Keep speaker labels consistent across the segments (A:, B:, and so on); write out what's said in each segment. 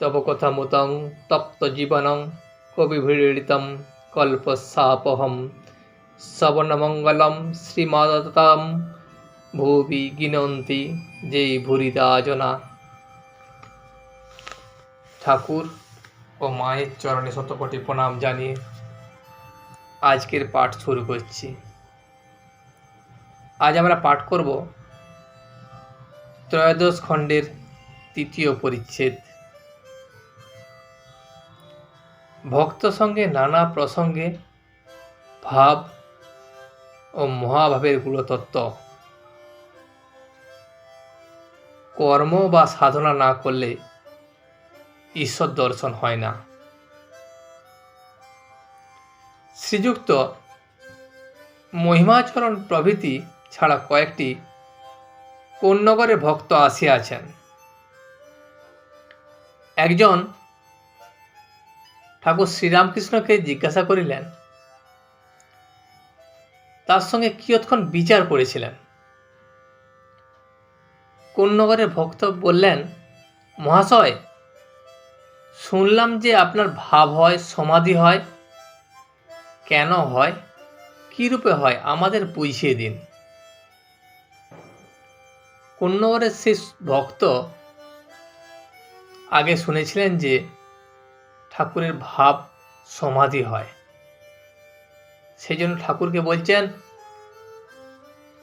A: তব কথামুতং তপ্ত জীবনং কবিভিড়িতম কল্পসাপহম শ্রবণমঙ্গলম শ্রীমদতাম ভুবি গিনন্তি যেই ভুরিদাজনা। ঠাকুর ও মায়ের চরণে শতকোটি প্রণাম জানিয়ে আজকের পাঠ শুরু করছি। আজ আমরা পাঠ করব ত্রয়োদশ খণ্ডের তৃতীয় পরিচ্ছেদ। ভক্ত সঙ্গে নানা প্রসঙ্গে ভাব ও মহাভাবের গুণতত্ত্ব। কর্ম বা সাধনা না করলে ঈশ্বর দর্শন হয় না। শ্রীযুক্ত মহিমাচরণ প্রভৃতি ছাড়া কয়েকটি কোন্নগরের ভক্ত আসিয়াছেন? একজন ঠাকুর শ্রীরামকৃষ্ণকে জিজ্ঞাসা করিলেন, তার সঙ্গে কিয়ৎক্ষণ বিচার করেছিলেন? কোন্নগরের ভক্ত বললেন, মহাশয়, শুনলাম যে আপনার ভাব হয়, সমাধি হয়। কেন হয়? কী রূপে হয়? আমাদের বুঝিয়ে দিন। কোন্নগরের সেই ভক্ত আগে শুনেছিলেন যে ঠাকুরের ভাব সমাধি হয়। সেই জন্য ঠাকুরকে বলছেন,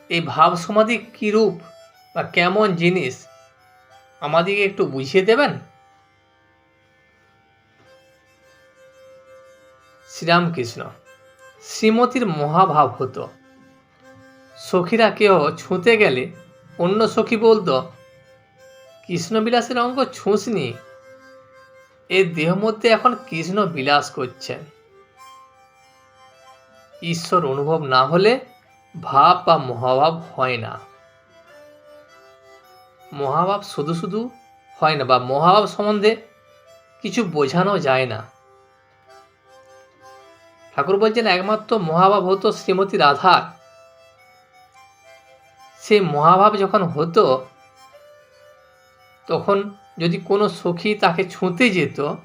A: এই ভাব সমাধি কী রূপ বা কেমন জিনিস? আমাদেরকে একটু বুঝিয়ে দেবেন? শ্রীরামকৃষ্ণ, শ্রীমতীর মহাভাব হতো। সখীরা কেউ ছুঁতে গেলে অন্য সখী বলতো, কৃষ্ণবিলাসের অঙ্গ ছুঁসনি এর দেহ মধ্যে এখন কৃষ্ণ বিলাস করছেন ঈশ্বর অনুভব না হলে ভাব বা মহাভাব হয় না। মহাভাব শুধু শুধু হয় না বা মহাভাব সম্বন্ধে কিছু বোঝানো যায় না। ঠাকুর বলছেন, একমাত্র মহাভাব হতো শ্রীমতী রাধার সেই মহাভাব যখন হতো, তখন যদি কোনো সখী তাকে ছুঁতে যেত,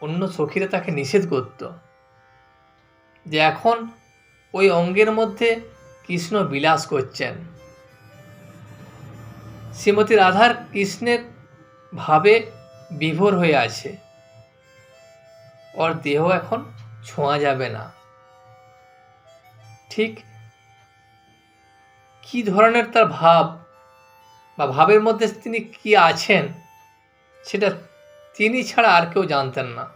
A: অন্য সখীরা তাকে নিষেধ করত। যে এখন ওই অঙ্গের মধ্যে কৃষ্ণ বিলাস করছেন। শ্রীমতী রাধার কৃষ্ণের ভাবে বিভোর হয়ে আছে। ওর দেহ এখন ছোঁয়া যাবে না। ঠিক কি ধরনের তার ভাব বা ভাবের মধ্যে তিনি কি আছেন? সেটা তিনি ছাড়া আর কেউ জানতেন না।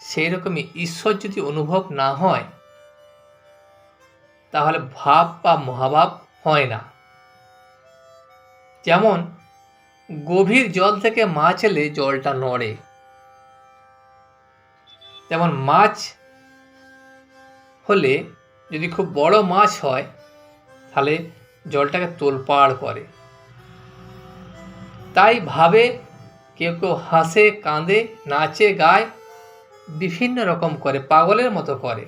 A: সেই রকমই ঈশ্বর যদি অনুভব না হয়, তাহলে ভাব বা মহাভাব হয় না। যেমন গভীর জল থেকে মাছ এলে জলটা নড়ে। যেমন মাছ হলে যদি খুব বড় মাছ হয়, তাহলে জলটাকে তোলপাড় করে। তাই ভাবে কেউ কেউ হাসে, কাঁদে, নাচে, গায়, বিভিন্ন রকম করে, পাগলের মতো করে।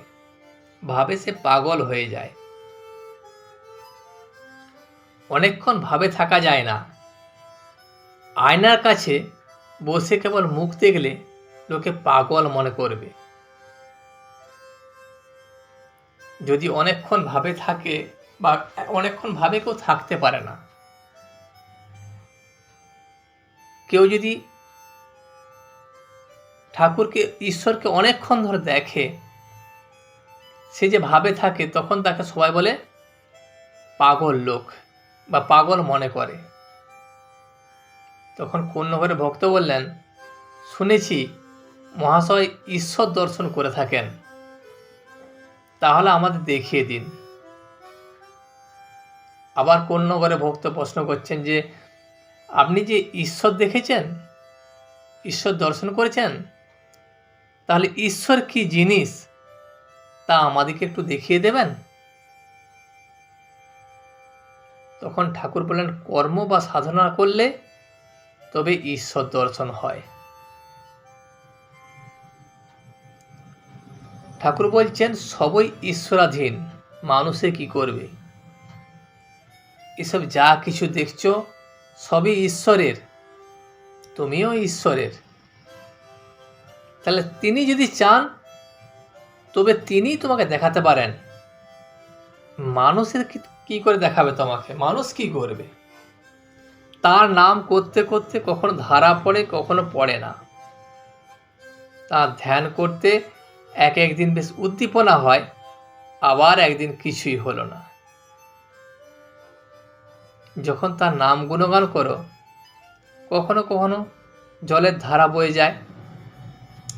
A: ভাবে সে পাগল হয়ে যায়। অনেকক্ষণ ভাবে থাকা যায় না। আয়নার কাছে বসে কেবল মুখ দেখলে লোকে পাগল মনে করবে। যদি অনেকক্ষণ ভাবে থাকে বা অনেকক্ষণ ভাবে কেউ থাকতে পারে না কেউ যদি ঠাকুরকে, ঈশ্বরকে অনেকক্ষণ ধরে দেখে, সে যে ভাবে থাকে, তখন তাকে সবাই বলে পাগল লোক বা পাগল মনে করে। তখন কন্যঘরে ভক্ত বললেন, শুনেছি মহাশয় ঈশ্বর দর্শন করে থাকেন। তাহলে আমাদের দেখিয়ে দিন। আবার কন্যঘরে ভক্ত প্রশ্ন করছেন যে আপনি যে ঈশ্বর দেখেছেন, ঈশ্বর দর্শন করেছেন, তাহলে ঈশ্বর কি জিনিস তা আমাদেরকে একটু দেখিয়ে দেবেন? তখন ঠাকুর বললেন, কর্ম বা সাধনা করলে তবে ঈশ্বর দর্শন হয়। ঠাকুর বলছেন, সবই ঈশ্বরাধীন, মানুষে কি করবে? এসব যা কিছু দেখছ সবই ঈশ্বরের। তুমিও ঈশ্বরের। তাহলে তিনি যদি চান, তবে তিনি তোমাকে দেখাতে পারেন। মানুষের কি- করে দেখাবে তোমাকে? মানুষ কি করবে? তার নাম করতে করতে কখনো ধারা পড়ে, কখনো পড়ে না। তার ধ্যান করতে এক একদিন বেশ উদ্দীপনা হয়, আবার একদিন কিছুই হলো না। যখন তার নাম গুণগান করো, কখনো কখনো জলের ধারা বয়ে যায়।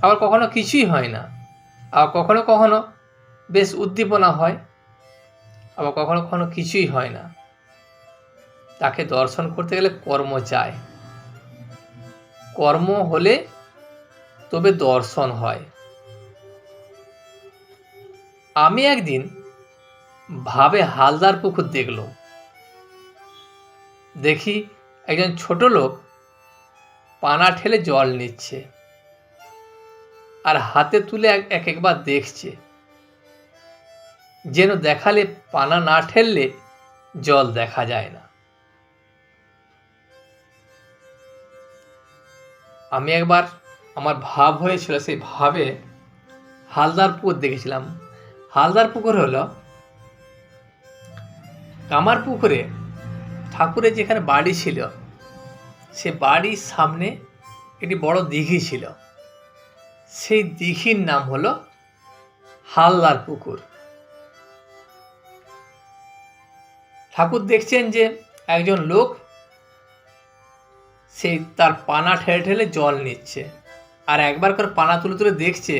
A: আবার কখনো কিছুই হয় না। আবার কখনো কখনো বেশ উদ্দীপনা হয়, আবার কখনো কখনো কিছুই হয় না। তাকে দর্শন করতে গেলে কর্ম চায় কর্ম হলে তবে দর্শন হয়। আমি একদিন ভাবে হালদার পুকুর দেখল দেখি একজন ছোট লোক পানা ঠেলে জল নিচ্ছে আর হাতে তুলে এক এক একবার দেখছে, যেন দেখালে পানা না ঠেললে জল দেখা যায় না। আমি একবার আমার ভাব হয়েছিল সেই ভাবে হালদার পুকুর দেখেছিলাম। হালদার পুকুর হলো কামার পুকুরে ঠাকুরের যেখানে বাড়ি ছিল, সে বাড়ির সামনে একটি বড় দিঘি ছিল। সেই দিঘির নাম হলো হালদার পুকুর। ঠাকুর দেখছেন যে একজন লোক সেই তার পানা ঠেলে ঠেলে জল নিচ্ছে আর একবার করে পানা তুলে তুলে দেখছে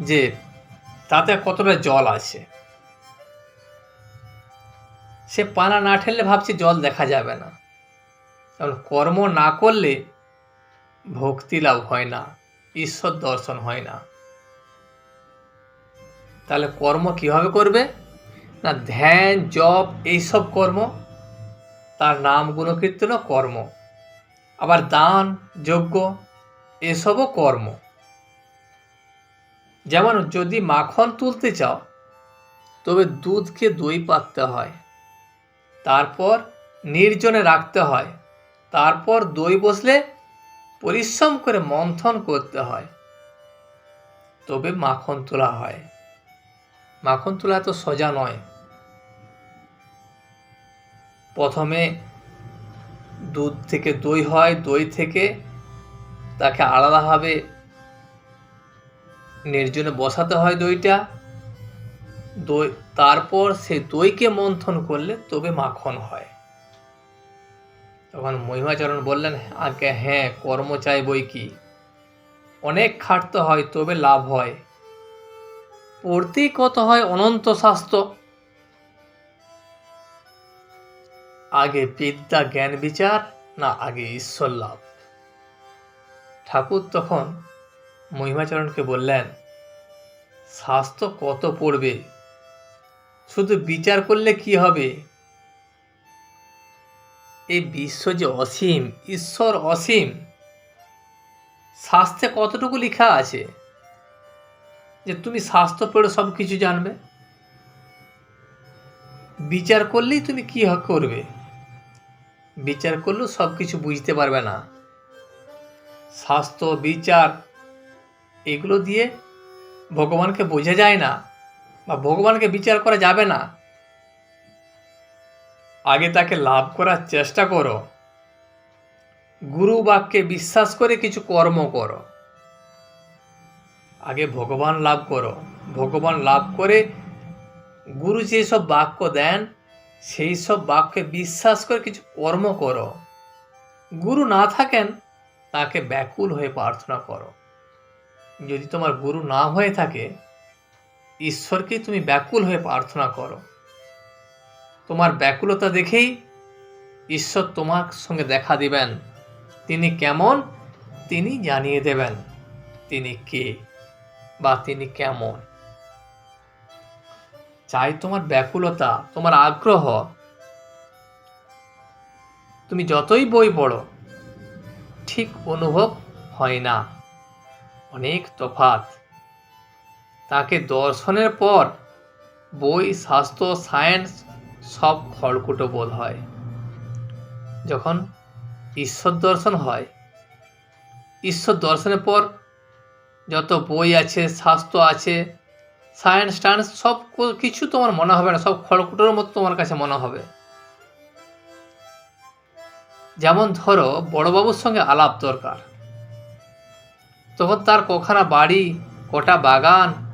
A: যে তাতে কতটা জল আছে। সে পানা না ঠেললে ভাবছে জল দেখা যাবে না। কারণ কর্ম না করলে ভক্তি লাভ হয় না, ঈশ্বর দর্শন হয় না। তাহলে কর্ম কীভাবে করবে? না ধ্যান, জপ, এইসব কর্ম? তার নাম গুণকীর্তন কর্ম। আবার দান, যজ্ঞ, এসবও কর্ম। যেমন যদি মাখন তুলতে চাও, তবে দুধকে দই পাততে হয়। তারপর নির্জনে রাখতে হয়। তারপর দই বসলে পরিশ্রম করে মন্থন করতে হয়। তবে মাখন তোলা হয়। মাখন তোলা এত সোজা নয়। প্রথমে দুধ থেকে দই হয়, দই থেকে তাকে আলাদাভাবে নির্জনে বসাতে হয় দইটা। দই, তারপর সে দইকে মন্থন করলে তবে মাখন হয়। তখন মহিমাচরণ বললেন, আগে হ্যাঁ কর্ম চাই বই কি? অনেক খাটতে হয়, তবে লাভ হয়। পড়তেই কত হয়, অনন্ত শাস্ত্র আগে বিদ্যা জ্ঞান বিচার, না আগে ঈশ্বর লাভ। ঠাকুর তখন মহিমাচরণকে বললেন শাস্ত্র কত পড়বে? শুধু বিচার করলে কি হবে? এই বিশ্ব যে অসীম, ঈশ্বর অসীম, শাস্ত্রে কতটুকু লেখা আছে? যে তুমি শাস্ত্র পড়ে সব কিছু জানবে। বিচার করলেই তুমি কি করবে? বিচার করলেও সব কিছু বুঝতে পারবে না। স্বাস্থ্য বিচার, এগুলো দিয়ে ভগবানকে বোঝা যায় না। বা ভগবানকে বিচার করা যাবে না। আগে তাকে লাভ করার চেষ্টা করো। গুরু বাক্যে বিশ্বাস করে কিছু কর্ম করো। আগে ভগবান লাভ করো। ভগবান লাভ করে গুরু যেসব বাক্য দেন, সেই সব বাক্যে বিশ্বাস করে কিছু কর্ম করো। গুরু না থাকেন, তাকে ব্যাকুল হয়ে প্রার্থনা করো। যদি তোমার গুরু না হয়ে থাকে ঈশ্বরকে তুমি ব্যাকুল হয়ে প্রার্থনা করো। তোমার ব্যাকুলতা দেখেই ঈশ্বর তোমার সঙ্গে দেখা দিবেন। তিনি কেমন? তিনি জানিয়ে দেবেন তিনি কে বা তিনি কেমন। চাই তোমার ব্যাকুলতা, তোমার আগ্রহ। তুমি যতই বই পড়ো, ঠিক অনুভব হয় না। অনেক তফাত তাকে দর্শনের পর বই, স্বাস্থ্য, সায়েন্স সব খড়কুটো বোধ হয়। যখন ঈশ্বর দর্শন হয়, ঈশ্বর দর্শনের পর যত বই আছে শাস্ত্র আছে, সায়েন্স, টায়েন্স সব কিছু তোমার মনে হবে না, সব খড়কুটোর মতো তোমার কাছে মনে হবে। যেমন ধরো, বড়বাবুর সঙ্গে আলাপ দরকার। তখন তার কখানা বাড়ি, কটা বাগান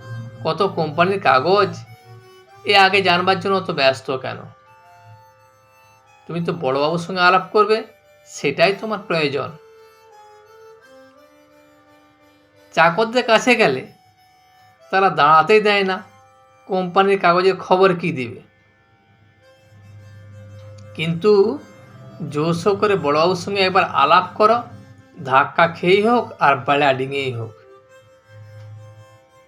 A: কত কোম্পানির কাগজ? এ আগে জানবার জন্য অত ব্যস্ত কেন? তুমি তো বড়বাবুর সঙ্গে আলাপ করবে, সেটাই তোমার প্রয়োজন। চাকরদের কাছে গেলে তারা দাঁড়াতেই দেয় না, কোম্পানির কাগজের খবর কি দিবে? কিন্তু জোশ করে বড়বাবুর সঙ্গে একবার আলাপ করো, ধাক্কা খেয়েই হোক আর বেড়া ডিঙেই হোক।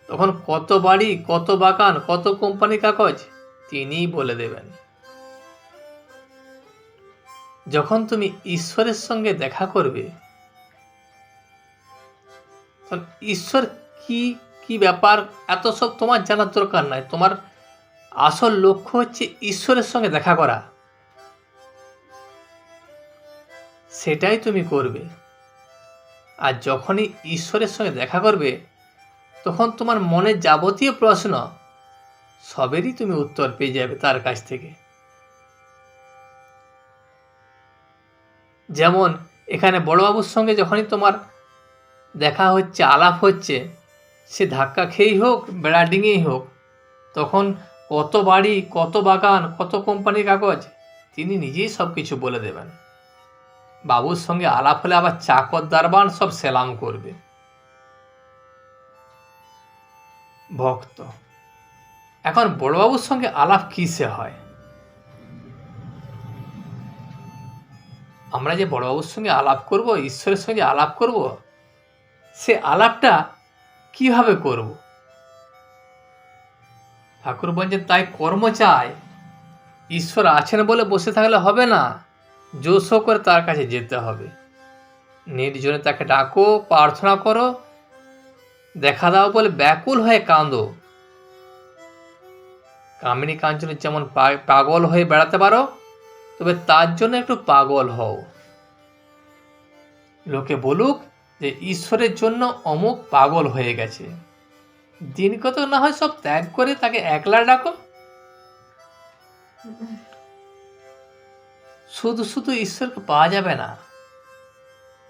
A: তখন কত বাড়ি, কত বাগান, কত কোম্পানি কাগজ? তিনিই বলে দেবেন। যখন তুমি ঈশ্বরের সঙ্গে দেখা করবে, তখন ঈশ্বর কি কি ব্যাপার, এত সব তোমার জানার দরকার নাই। তোমার আসল লক্ষ্য হচ্ছে ঈশ্বরের সঙ্গে দেখা করা। সেটাই তুমি করবে। আর যখনই ঈশ্বরের সঙ্গে দেখা করবে তখন তোমার মনের যাবতীয় প্রশ্ন সবেরই তুমি উত্তর পেয়ে যাবে তার কাছ থেকে। যেমন এখানে বড়বাবুর সঙ্গে যখনই তোমার দেখা হচ্ছে, আলাপ হচ্ছে, সে ধাক্কা খেয়েই হোক, বেড়া হোক, তখন কত বাড়ি, কত বাগান, কত কোম্পানির কাগজ, তিনি নিজেই সব কিছু বলে দেবেন। বাবুর সঙ্গে আলাপ হলে আবার চাকর দারবান সব সেলাম করবে। ভক্ত। এখন বড়বাবুর সঙ্গে আলাপ কিসে হয়? আমরা যে বড়বাবুর সঙ্গে আলাপ করব, ঈশ্বরের সঙ্গে আলাপ করব, সে আলাপটা কীভাবে করব? ঠাকুর বলছেন, তাই কর্ম চাই। ঈশ্বর আছেন বলে বসে থাকলে হবে না। জোশ করে তার কাছে যেতে হবে। নির্জনে তাকে ডাকো, প্রার্থনা করো দেখা দাও বলে ব্যাকুল হয়ে কাঁদো কামিনী কাঞ্চনের যেমন পাগল হয়ে বেড়াতে পারো, তবে তার জন্য একটু পাগল হও। লোকে বলুক যে ঈশ্বরের জন্য অমুক পাগল হয়ে গেছে। দিন কত না হয় সব ত্যাগ করে তাকে একলা ডাকো। শুধু শুধু ঈশ্বরকে পাওয়া যাবে না।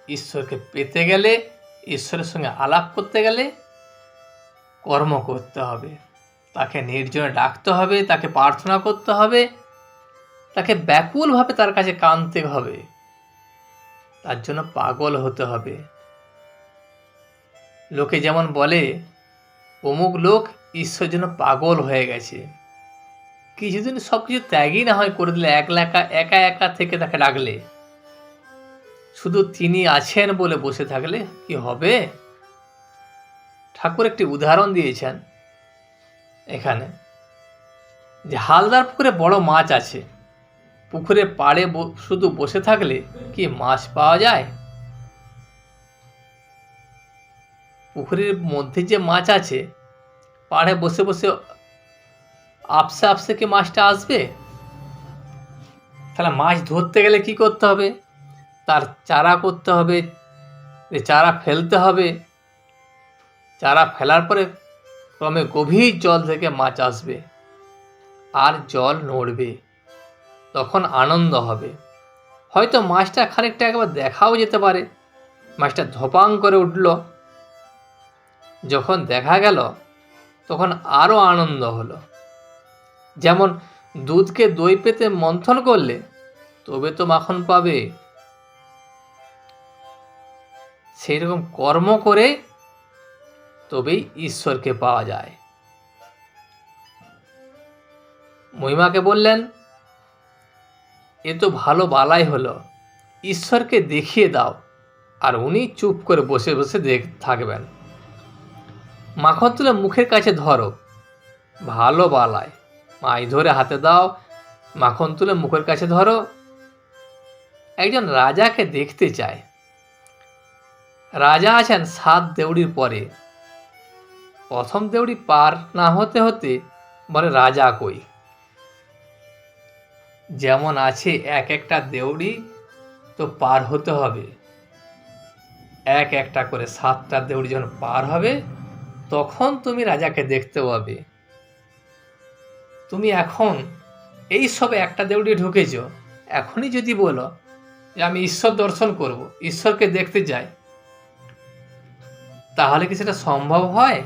A: ঈশ্বরকে পেতে গেলে ঈশ্বরের সঙ্গে আলাপ করতে গেলে কর্ম করতে হবে। তাকে নির্জনে ডাকতে হবে, তাকে প্রার্থনা করতে হবে, তাকে ব্যাকুলভাবে তার কাছে কাঁদতে হবে। তার জন্য পাগল হতে হবে। লোকে যেমন বলে, অমুক লোক ঈশ্বর জন্য পাগল হয়ে গেছে। কিছুদিন সব কিছু ত্যাগই না হয় করে দিলে, একলা একা একা একা থেকে তাকে ডাকলে। শুধু তিনি আছেন বলে বসে থাকলে কি হবে? ঠাকুর একটি উদাহরণ দিয়েছেন এখানে যে হালদার পুকুরে বড় মাছ আছে। পুকুরে পাড়ে শুধু বসে থাকলে কি মাছ পাওয়া যায়? পুকুরের মধ্যে যে মাছ আছে, পাড়ে বসে বসে আপসে আপসে কি মাছটা আসবে? তাহলে মাছ ধরতে গেলে কি করতে হবে? তার চারা করতে হবে চারা ফেলতে হবে। চারা ফেলার পরে ক্রমে গভীর জল থেকে মাছ আসবে আর জল নড়বে, তখন আনন্দ হবে। হয়তো মাছটা খানিকটা একবার দেখাও যেতে পারে। মাছটা ধপাং করে উঠল। যখন দেখা গেল, তখন আরও আনন্দ হলো। যেমন দুধকে দই পেতে মন্থন করলে, তবে তো মাখন পাবে। সেই রকম কর্ম করে তবেই ঈশ্বরকে পাওয়া যায়। মহিমাকে বললেন, এ তো ভালো বালাই হলো। ঈশ্বরকে দেখিয়ে দাও। আর উনি চুপ করে বসে বসে দেখ থাকবেন। মাখন তুলে মুখের কাছে ধরো, ভালো বালায় মাই ধরে হাতে দাও। মাখন তুলে মুখের কাছে ধরো। একজন রাজাকে দেখতে চায়। রাজা আছেন সাত দেউড়ির পরে। প্রথম দেউড়ি পার না হতে হতে বলে রাজা কই। যেমন আছে এক একটা দেউড়ি তো পার হতে হবে। এক একটা করে সাতটা দেউড়ি যখন পার হবে, তখন তুমি রাজাকে দেখতে পাবে। তুমি এখন এই সবে একটা দেউড়ি ঢুকেছ, এখনই যদি বলো যে আমি ঈশ্বর দর্শন করব, ঈশ্বরকে দেখতে যাই তাহলে কি সেটা সম্ভব হয়?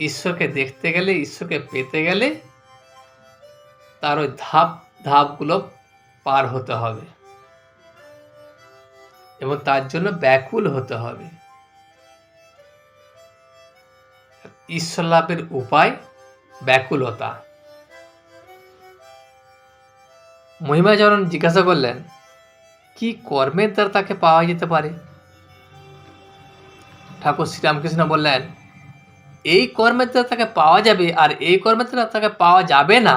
A: ঈশ্বরকে দেখতে গেলে, ঈশ্বরকে পেতে গেলে তার ওই ধাপ, ধাপগুলো পার হতে হবে। এবং তার জন্য ব্যাকুল হতে হবে। ঈশ্বর লাভের উপায় ব্যাকুলতা। মহিমাচরণ জিজ্ঞাসা করলেন, কি কর্মের দ্বারা তাকে পাওয়া যেতে পারে? ঠাকুর শ্রীরামকৃষ্ণ বললেন, এই কর্মের দ্বারা তাকে পাওয়া যাবে আর এই কর্মের দ্বারা তাকে পাওয়া যাবে না,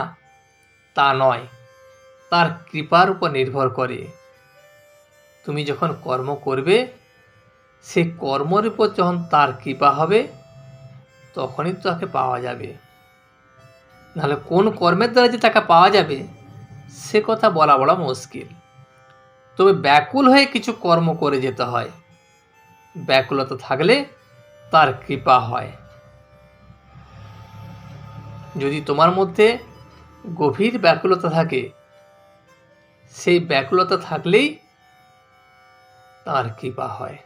A: তা নয়। তার কৃপার উপর নির্ভর করে। তুমি যখন কর্ম করবে, সে কর্মের উপর যখন তার কৃপা হবে, তখনই তাকে পাওয়া যাবে। নাহলে কোন কর্মের দ্বারা যে তাকে পাওয়া যাবে, সে কথা বলা বড় মুশকিল। তবে ব্যাকুল হয়ে কিছু কর্ম করে যেতে হয়। ব্যাকুলতা থাকলে তার কৃপা হয়। যদি তোমার মধ্যে গভীর ব্যাকুলতা থাকে, সেই ব্যাকুলতা থাকলেই তার কৃপা হয়।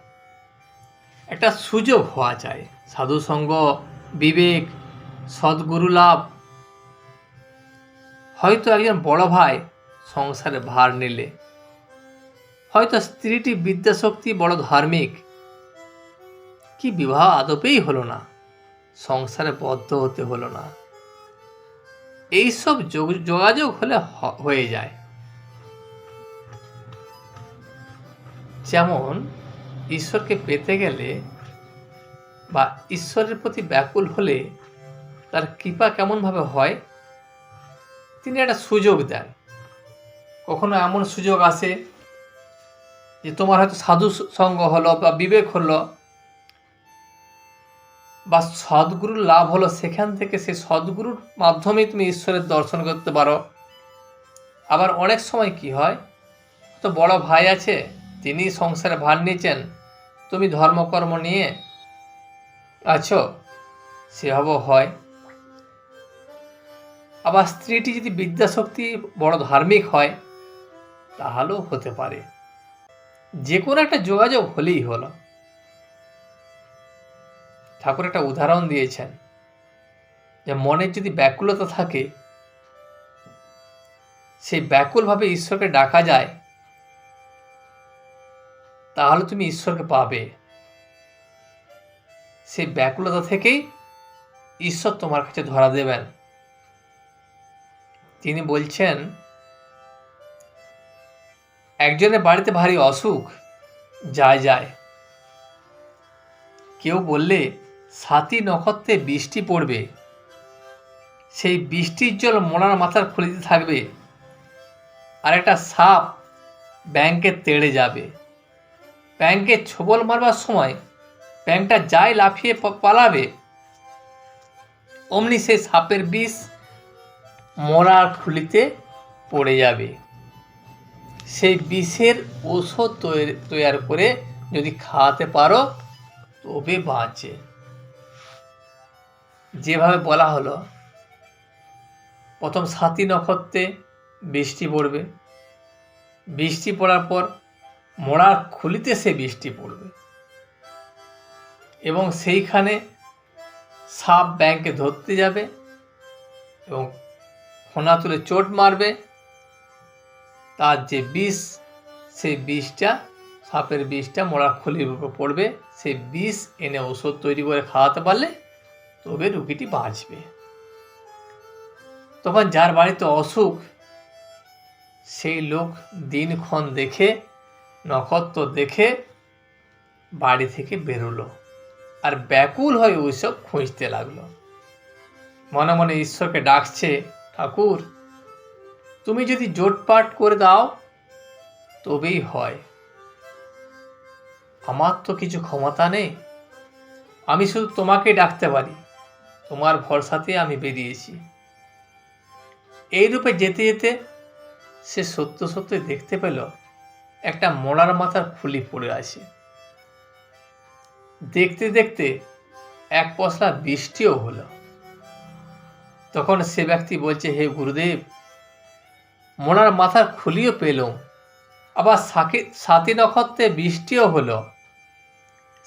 A: একটা সুযোগ হওয়া চাই। সাধুসঙ্গ বিবেক, সদ্গুরু লাভ। হয়তো একজন বড় ভাই সংসারে ভার নিলে। হয়তো স্ত্রীটি বিদ্যাশক্তি বড় ধার্মিক। কি বিবাহ আদপেই হলো না? সংসারে বদ্ধ হতে হলো না। এইসব যোগ- যোগাযোগ হলে হয়ে যায়। যেমন, ঈশ্বরকে পেতে গেলে বা ঈশ্বরের প্রতি ব্যাকুল হলে তার কৃপা কেমনভাবে হয়? তিনি একটা সুযোগ দেন। কখনো এমন সুযোগ আসে যে তোমার হয়তো সাধু সঙ্গ হলো বা বিবেক হলো বা সদ্গুরুর লাভ হলো সেখান থেকে সেই সদ্গুরুর মাধ্যমেই তুমি ঈশ্বরের দর্শন করতে পারো। আবার অনেক সময় কি হয়? তো বড় ভাই আছে, তিনি সংসারে ভার নিয়েছেন তুমি ধর্মকর্ম নিয়ে আছো, সেভাবেও হয়। আবার স্ত্রীটি যদি বিদ্যাশক্তি বড় ধার্মিক হয়, তাহলেও হতে পারে। যে কোনো একটা যোগাযোগ হলেই হলো। ঠাকুর একটা উদাহরণ দিয়েছেন যে মনের যদি ব্যাকুলতা থাকে, সেই ব্যাকুলভাবে ঈশ্বরকে ডাকা যায়, তাহলে তুমি ঈশ্বরকে পাবে। সেই ব্যাকুলতা থেকেই ঈশ্বর তোমার কাছে ধরা দেবেন। তিনি বলছেন, একজনের বাড়িতে ভারী অসুখ, যায় যায়। কেউ বললে সাতি নক্ষত্রে বৃষ্টি পড়বে। সেই বৃষ্টির জল মোড়ার মাথার খুলিতে থাকবে আর একটা সাপ ব্যাংকে তেড়ে যাবে। ব্যাংকে ছোবল মারবার সময় ব্যাংকটা যাই লাফিয়ে পালাবে, অমনি সেই সাপের বিষ মরার খুলিতে পড়ে যাবে। সেই বিষের ঔষধ তৈরি তৈয়ার করে যদি খাওয়াতে পারো, তবে বাঁচে। যেভাবে বলা হলো, প্রথম সাতী নক্ষত্রে বৃষ্টি পড়বে। বৃষ্টি পড়ার পর মোড়ার খুলিতে সে বৃষ্টি পড়বে। এবং সেইখানে সাপ ব্যাংকে ধরতে যাবে এবং ফোনা তুলে চোট মারবে। তার যে বিষ, সেই বিষটা, সাপের বিষটা মোড়ার খুলির উপর পড়বে। সেই বিষ এনে ওষুধ তৈরি করে খাওয়াতে পারলে তবে রুগীটি বাঁচবে। তখন যার বাড়িতে অসুখ, সেই লোক দিনক্ষণ দেখে, নক্ষত্র দেখে বাড়ি থেকে বেরোলো আর ব্যাকুল হয়ে ওইসব খুঁজতে লাগল। মনে মনে ঈশ্বরকে ডাকছে, ঠাকুর, তুমি যদি জোটপাট করে দাও, তবেই হয়। আমার তো কিছু ক্ষমতা নেই। আমি শুধু তোমাকে ডাকতে পারি। তোমার ভরসাতে আমি বেরিয়েছি। এই রূপে যেতে যেতে সে সত্য সত্য দেখতে পেল, একটা মোড়ার মাথার খুলি পড়ে আছে। দেখতে দেখতে এক পশলা বৃষ্টিও হলো। তখন সে ব্যক্তি বলছে, হে গুরুদেব মোনার মাথার খুলিও পেল আবার সাকি, সাতি নক্ষত্রে বৃষ্টিও হলো।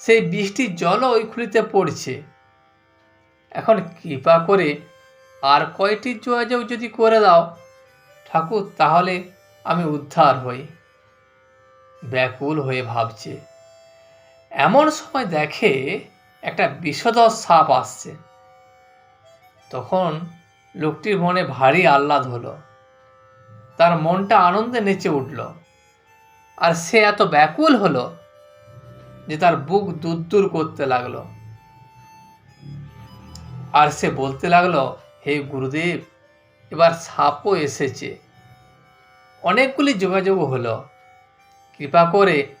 A: সেই বৃষ্টির জলও ওই খুলিতে পড়ছে। এখন কৃপা করে আর কয়টি যোগাযোগ যদি করে দাও, ঠাকুর, তাহলে আমি উদ্ধার হই। ব্যাকুল হয়ে ভাবছে। এমন সময় দেখে একটা বিষধর সাপ আসছে। তখন লোকটির মনে ভারী আহ্লাদ হলো। তার মনটা আনন্দে নেচে উঠল। আর সে এত ব্যাকুল হলো যে তার বুক দূর করতে লাগল। আর সে বলতে লাগল, হে গুরুদেব, এবার সাপও এসেছে। অনেকগুলি যোগাযোগ হলো। কৃপা করে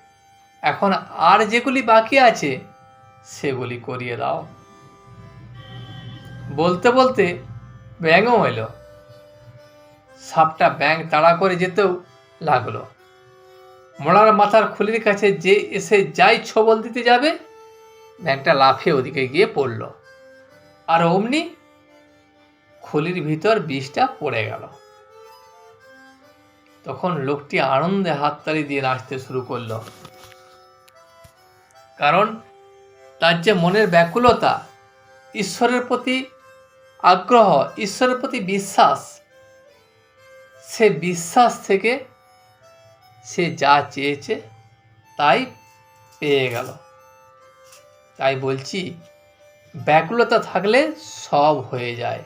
A: এখন আর যেগুলি বাকি আছে, সেগুলি করিয়ে দাও। বলতে বলতে ব্যাঙও এলো। সাপটা ব্যাঙ তাড়া করে যেতেও লাগল। মোড়ার মাথার খুলির কাছে যে এসে যাই ছবল দিতে যাবে, ব্যাঙটা লাফিয়ে ওদিকে গিয়ে পড়ল। আর অমনি খুলির ভিতর বিষটা পড়ে গেল। তখন লোকটি আনন্দে হাততালি দিয়ে নাচতে শুরু করল। কারণ তার যে মনের ব্যাকুলতা, ঈশ্বরের প্রতি আগ্রহ, ঈশ্বরের প্রতি বিশ্বাস, সে বিশ্বাস থেকে সে যা চেয়েছে তাই পেয়ে গেল। তাই বলছি ব্যাকুলতা থাকলে সব হয়ে যায়।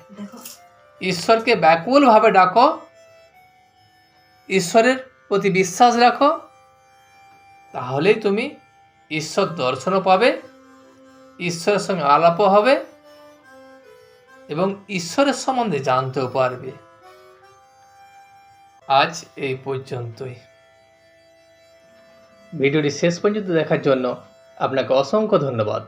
A: ঈশ্বরকে ব্যাকুলভাবে ডাকো। ঈশ্বরের প্রতি বিশ্বাস রাখো। তাহলেই তুমি ঈশ্বর দর্শনও পাবে ঈশ্বরের সঙ্গে আলাপও হবে এবং ঈশ্বরের সম্বন্ধে জানতেও পারবে। আজ এই পর্যন্তই। ভিডিওটি শেষ পর্যন্ত দেখার জন্য আপনাকে অসংখ্য ধন্যবাদ।